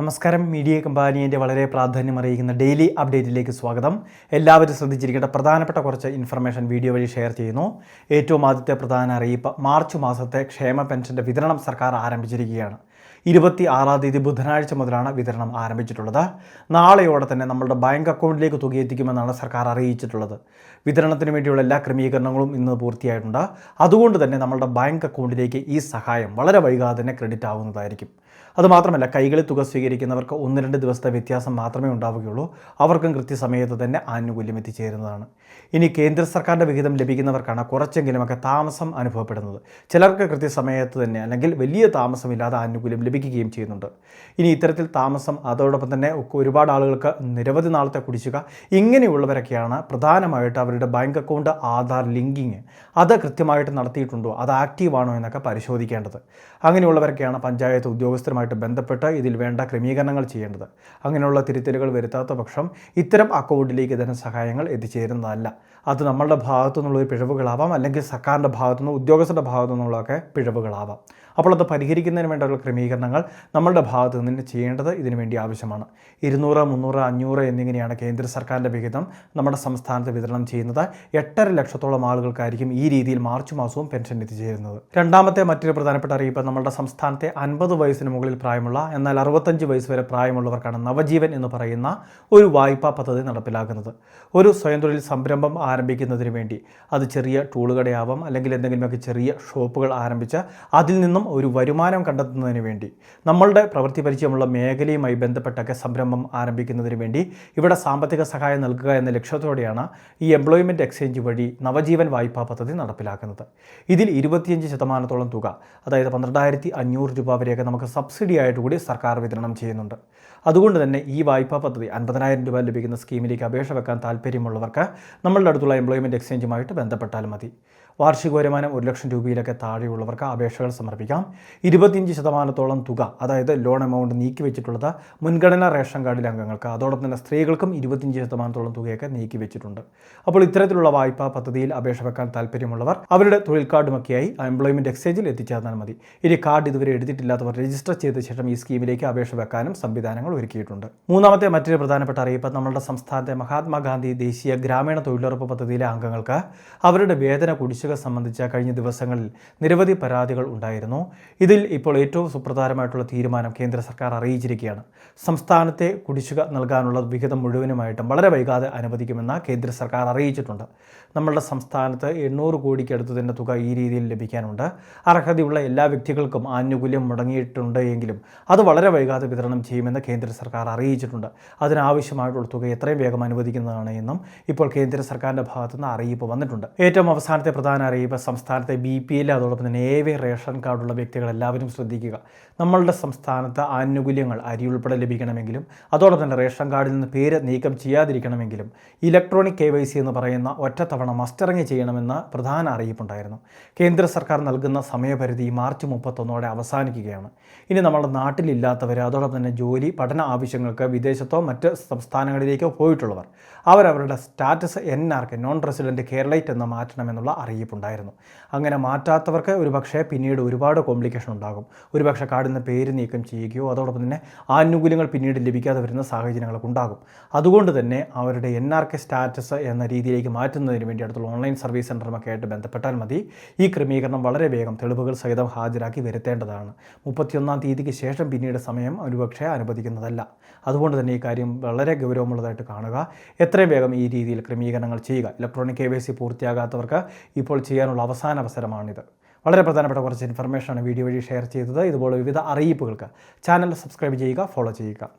നമസ്കാരം. മീഡിയ കമ്പാനിയന്റെ വളരെ പ്രാധാന്യം അറിയിക്കുന്ന ഡെയിലി അപ്ഡേറ്റിലേക്ക് സ്വാഗതം. എല്ലാവരും ശ്രദ്ധിച്ചിരിക്കേണ്ട പ്രധാനപ്പെട്ട കുറച്ച് ഇൻഫർമേഷൻ വീഡിയോ വഴി ഷെയർ ചെയ്യുന്നു. ഏറ്റവും ആദ്യത്തെ പ്രധാന അറിയിപ്പ് മാർച്ച് മാസത്തെ ക്ഷേമ പെൻഷന്റെ വിതരണം സർക്കാർ ആരംഭിച്ചിരിക്കുകയാണ്. ഇരുപത്തി ആറാം തീയതി ബുധനാഴ്ച മുതലാണ് വിതരണം ആരംഭിച്ചിട്ടുള്ളത്. നാളെയോടെ തന്നെ നമ്മളുടെ ബാങ്ക് അക്കൗണ്ടിലേക്ക് തുക എത്തിക്കുമെന്നാണ് സർക്കാർ അറിയിച്ചിട്ടുള്ളത്. വിതരണത്തിന് വേണ്ടിയുള്ള എല്ലാ ക്രമീകരണങ്ങളും ഇന്ന് പൂർത്തിയായിട്ടുണ്ട്. അതുകൊണ്ട് തന്നെ നമ്മളുടെ ബാങ്ക് അക്കൗണ്ടിലേക്ക് ഈ സഹായം വളരെ വൈകാതെ തന്നെ ക്രെഡിറ്റ് ആവുന്നതായിരിക്കും. അതുമാത്രമല്ല കൈകളിൽ തുക സ്വീകരിക്കുന്നവർക്ക് ഒന്ന് രണ്ട് ദിവസത്തെ വ്യത്യാസം മാത്രമേ ഉണ്ടാവുകയുള്ളൂ. അവർക്കും കൃത്യസമയത്ത് തന്നെ ആനുകൂല്യം എത്തിച്ചേരുന്നതാണ്. ഇനി കേന്ദ്ര സർക്കാരിന്റെ വിഹിതം ലഭിക്കുന്നവർക്കാണ് കുറച്ചെങ്കിലുമൊക്കെ താമസം അനുഭവപ്പെടുന്നത്. ചിലർക്ക് കൃത്യസമയത്ത് തന്നെ അല്ലെങ്കിൽ വലിയ താമസമില്ലാതെ ആനുകൂല്യം ലഭിക്കുകയും ചെയ്യുന്നുണ്ട്. ഇനി ഇത്തരത്തിൽ താമസം അതോടൊപ്പം തന്നെ ഒരുപാട് ആളുകൾക്ക് നിരവധി നാളത്തെ കുടിശ്ശിക ഇങ്ങനെയുള്ളവരൊക്കെയാണ് പ്രധാനമായിട്ട് അവരുടെ ബാങ്ക് അക്കൗണ്ട് ആധാർ ലിങ്കിങ് അത് കൃത്യമായിട്ട് നടത്തിയിട്ടുണ്ടോ? അത് ആക്റ്റീവാണോ എന്നൊക്കെ പരിശോധിക്കേണ്ടത്. അങ്ങനെയുള്ളവരൊക്കെയാണ് പഞ്ചായത്ത് ഉദ്യോഗസ്ഥരുമായിട്ട് ബന്ധപ്പെട്ട് ഇതിൽ വേണ്ട ക്രമീകരണങ്ങൾ ചെയ്യേണ്ടത്. അങ്ങനെയുള്ള തിരുത്തലുകൾ വരുത്താത്ത പക്ഷം ഇത്തരം അക്കൗണ്ടിലേക്ക് ധനസഹായങ്ങൾ എത്തിച്ചേരുന്നതല്ല. അത് നമ്മളുടെ ഭാഗത്തു നിന്നുള്ള പിഴവുകളാവാം അല്ലെങ്കിൽ സർക്കാരിന്റെ ഭാഗത്തു നിന്ന് ഉദ്യോഗസ്ഥരുടെ ഭാഗത്തു നിന്നുള്ളതൊക്കെ പിഴവുകളാവാം. അപ്പോൾ അത് പരിഹരിക്കുന്നതിന് വേണ്ടിയുള്ള ക്രമീകരണങ്ങൾ നമ്മളുടെ ഭാഗത്തു നിന്ന് ചെയ്യേണ്ടത് ഇതിനു വേണ്ടി ആവശ്യമാണ്. ഇരുന്നൂറ് മുന്നൂറ് അഞ്ഞൂറ് എന്നിങ്ങനെയാണ് കേന്ദ്ര സർക്കാരിന്റെ വിഹിതം നമ്മുടെ സംസ്ഥാനത്ത് വിതരണം ചെയ്യുന്നത്. എട്ടര ലക്ഷത്തോളം ആളുകൾക്കായിരിക്കും ഈ രീതിയിൽ മാർച്ച് മാസവും പെൻഷൻ എത്തിച്ചേരുന്നത് രണ്ടാമത്തെ മറ്റൊരു പ്രധാനപ്പെട്ട അറിയിപ്പ് നമ്മുടെ സംസ്ഥാനത്തെ അൻപത് വയസ്സിന് മുകളിൽ പ്രായമുള്ള എന്നാൽ അറുപത്തഞ്ച് വയസ്സ് വരെ പ്രായമുള്ളവർക്കാണ് നവജീവൻ എന്ന് പറയുന്ന ഒരു വായ്പാ പദ്ധതി നടപ്പിലാക്കുന്നത്. ഒരു സ്വയം തൊഴിൽ സംരംഭം ആരംഭിക്കുന്നതിന് വേണ്ടി അത് ചെറിയ ടൂളുകടയാവാം അല്ലെങ്കിൽ എന്തെങ്കിലുമൊക്കെ ചെറിയ ഷോപ്പുകൾ ആരംഭിച്ച് അതിൽ നിന്നും ഒരു വരുമാനം കണ്ടെത്തുന്നതിന് വേണ്ടി നമ്മളുടെ പ്രവൃത്തി പരിചയമുള്ള മേഖലയുമായി ബന്ധപ്പെട്ടൊക്കെ സംരംഭം ആരംഭിക്കുന്നതിന് വേണ്ടി ഇവിടെ സാമ്പത്തിക സഹായം നൽകുക എന്ന ലക്ഷ്യത്തോടെയാണ് ഈ എംപ്ലോയ്മെന്റ് എക്സ്ചേഞ്ച് വഴി നവജീവൻ വായ്പാ പദ്ധതി നടപ്പിലാക്കുന്നത്. ഇതിൽ ഇരുപത്തിയഞ്ച് ശതമാനത്തോളം തുക അതായത് പന്ത്രണ്ടായിരത്തി അഞ്ഞൂറ് രൂപ വരെയൊക്കെ നമുക്ക് സബ്സിഡി ആയിട്ട് കൂടി സർക്കാർ വിതരണം ചെയ്യുന്നുണ്ട്. അതുകൊണ്ട് തന്നെ ഈ വായ്പാ പദ്ധതി അൻപതിനായിരം രൂപ ലഭിക്കുന്ന സ്കീമിലേക്ക് അപേക്ഷ വെക്കാൻ താല്പര്യമുള്ളവർക്ക് നമ്മളുടെ അടുത്തുള്ള എംപ്ലോയ്മെന്റ് എക്സ്ചേഞ്ചുമായിട്ട് ബന്ധപ്പെട്ടാൽ മതി. വാർഷിക വരുമാനം ഒരു ലക്ഷം രൂപയിലൊക്കെ താഴെയുള്ളവർക്ക് അപേക്ഷകൾ സമർപ്പിക്കാം. ഇരുപത്തിയഞ്ച് ശതമാനത്തോളം തുക അതായത് ലോൺ എമൗണ്ട് നീക്കി വെച്ചിട്ടുള്ളത് മുൻഗണനാ റേഷൻ കാർഡിലെ അംഗങ്ങൾക്ക്. അതോടൊപ്പം തന്നെ സ്ത്രീകൾക്കും ഇരുപത്തിയഞ്ച് ശതമാനത്തോളം തുകയൊക്കെ നീക്കി വെച്ചിട്ടുണ്ട്. അപ്പോൾ ഇത്തരത്തിലുള്ള വായ്പാ പദ്ധതിയിൽ അപേക്ഷ വെക്കാൻ താല്പര്യമുള്ളവർ അവരുടെ തൊഴിൽ കാർഡുമൊക്കെയായി എംപ്ലോയ്മെന്റ് എക്സ്ചേഞ്ചിൽ എത്തിച്ചേർന്നാൽ മതി. ഇനി കാർഡ് ഇതുവരെ എടുത്തിട്ടില്ലാത്തവർ രജിസ്റ്റർ ചെയ്ത ശേഷം ഈ സ്കീമിലേക്ക് അപേക്ഷ വെക്കാനും സംവിധാനങ്ങൾ ഒരുക്കിയിട്ടുണ്ട്. മൂന്നാമത്തെ മറ്റൊരു പ്രധാനപ്പെട്ട അറിയിപ്പ് നമ്മുടെ സംസ്ഥാനത്തെ മഹാത്മാഗാന്ധി ദേശീയ ഗ്രാമീണ തൊഴിലുറപ്പ് പദ്ധതിയിലെ അംഗങ്ങൾക്ക് അവരുടെ വേതന കുടിശ്ശിക സംബന്ധിച്ച കഴിഞ്ഞ ദിവസങ്ങളിൽ നിരവധി പരാതികൾ ഉണ്ടായിരുന്നു. ഇതിൽ ഇപ്പോൾ ഏറ്റവും സുപ്രധാനമായിട്ടുള്ള തീരുമാനം കേന്ദ്ര സർക്കാർ അറിയിച്ചിരിക്കുകയാണ്. സംസ്ഥാനത്തെ കുടിശ്ശിക നൽകാനുള്ള വിഹിതം മുഴുവനുമായിട്ടും വളരെ വൈകാതെ അനുവദിക്കുമെന്ന് കേന്ദ്ര സർക്കാർ അറിയിച്ചിട്ടുണ്ട്. നമ്മളുടെ സംസ്ഥാനത്ത് എണ്ണൂറ് കോടിക്കടുത്ത് തന്നെ തുക ഈ രീതിയിൽ ലഭിക്കാനുണ്ട്. അർഹതയുള്ള എല്ലാ വ്യക്തികൾക്കും ആനുകൂല്യം മുടങ്ങിയിട്ടുണ്ട് എങ്കിലും അത് വളരെ വൈകാതെ വിതരണം ചെയ്യുമെന്ന് കേന്ദ്ര സർക്കാർ അറിയിച്ചിട്ടുണ്ട്. അതിനാവശ്യമായിട്ടുള്ള തുക എത്രയും വേഗം അനുവദിക്കുന്നതാണ് എന്നും ഇപ്പോൾ കേന്ദ്ര സർക്കാരിന്റെ ഭാഗത്തുനിന്ന് അറിയിപ്പ് വന്നിട്ടുണ്ട്. ഏറ്റവും അവസാനത്തെ പ്രധാന അറിയിപ്പ് സംസ്ഥാനത്തെ ബി പി എൽ അതോടൊപ്പം തന്നെ എ വി റേഷൻ കാർഡുള്ള വ്യക്തികൾ എല്ലാവരും ശ്രദ്ധിക്കുക. നമ്മളുടെ സംസ്ഥാനത്ത് ആനുകൂല്യങ്ങൾ അരി ഉൾപ്പെടെ ലഭിക്കണമെങ്കിലും അതോടൊപ്പം തന്നെ റേഷൻ കാർഡിൽ നിന്ന് പേര് നീക്കം ചെയ്യാതിരിക്കണമെങ്കിലും ഇലക്ട്രോണിക് കെ വൈ സി എന്ന് പറയുന്ന ഒറ്റത്തവണ മസ്റ്ററിങ് ചെയ്യണമെന്ന പ്രധാന അറിയിപ്പുണ്ടായിരുന്നു. കേന്ദ്ര സർക്കാർ നൽകുന്ന സമയപരിധി മാർച്ച് മുപ്പത്തൊന്നോടെ അവസാനിക്കുകയാണ്. ഇനി നമ്മുടെ നാട്ടിലില്ലാത്തവർ അതോടൊപ്പം തന്നെ ജോലി പഠന ആവശ്യങ്ങൾക്ക് വിദേശത്തോ മറ്റ് സംസ്ഥാനങ്ങളിലേക്കോ പോയിട്ടുള്ളവർ അവരവരുടെ status N R K non resident Keralite എന്ന് മാറ്റണമെന്നുള്ള അറിയിപ്പുണ്ടായിരുന്നു അങ്ങനെ മാറ്റാത്തവർക്ക് ഒരുപക്ഷെ പിന്നീട് ഒരുപാട് കോംപ്ലിക്കേഷൻ ഉണ്ടാകും. ഒരുപക്ഷെ നിന്ന് പേര് നീക്കം ചെയ്യുകയോ അതോടൊപ്പം തന്നെ ആനുകൂല്യങ്ങൾ പിന്നീട് ലഭിക്കാതെ വരുന്ന സാഹചര്യങ്ങളൊക്കെ ഉണ്ടാകും. അതുകൊണ്ട് തന്നെ അവരുടെ എൻ ആർ കെ സ്റ്റാറ്റസ് എന്ന രീതിയിലേക്ക് മാറ്റുന്നതിന് വേണ്ടി അടുത്തുള്ള ഓൺലൈൻ സർവീസ് സെന്ററുമൊക്കെ ആയിട്ട് ബന്ധപ്പെട്ടാൽ മതി. ഈ ക്രമീകരണം വളരെ വേഗം തെളിവുകൾ സഹിതം ഹാജരാക്കി വരുത്തേണ്ടതാണ്. മുപ്പത്തിയൊന്നാം തീയതിക്ക് ശേഷം പിന്നീട് സമയം ഒരുപക്ഷെ അനുവദിക്കുന്നതല്ല. അതുകൊണ്ട് തന്നെ ഈ കാര്യം വളരെ ഗൗരവമുള്ളതായിട്ട് കാണുക. എത്രയും വേഗം ഈ രീതിയിൽ ക്രമീകരണങ്ങൾ ചെയ്യുക. ഇലക്ട്രോണിക് കെ വൈ സി പൂർത്തിയാകാത്തവർക്ക് ഇപ്പോൾ ചെയ്യാനുള്ള അവസാന അവസരമാണിത്. വളരെ പ്രധാനപ്പെട്ട കുറച്ച് ഇൻഫർമേഷനാണ് വീഡിയോ വഴി ഷെയർ ചെയ്തത്. ഇതുപോലെ വിവിധ അറിയിപ്പുകൾക്ക് ചാനൽ സബ്സ്ക്രൈബ് ചെയ്യുക ഫോളോ ചെയ്യുക.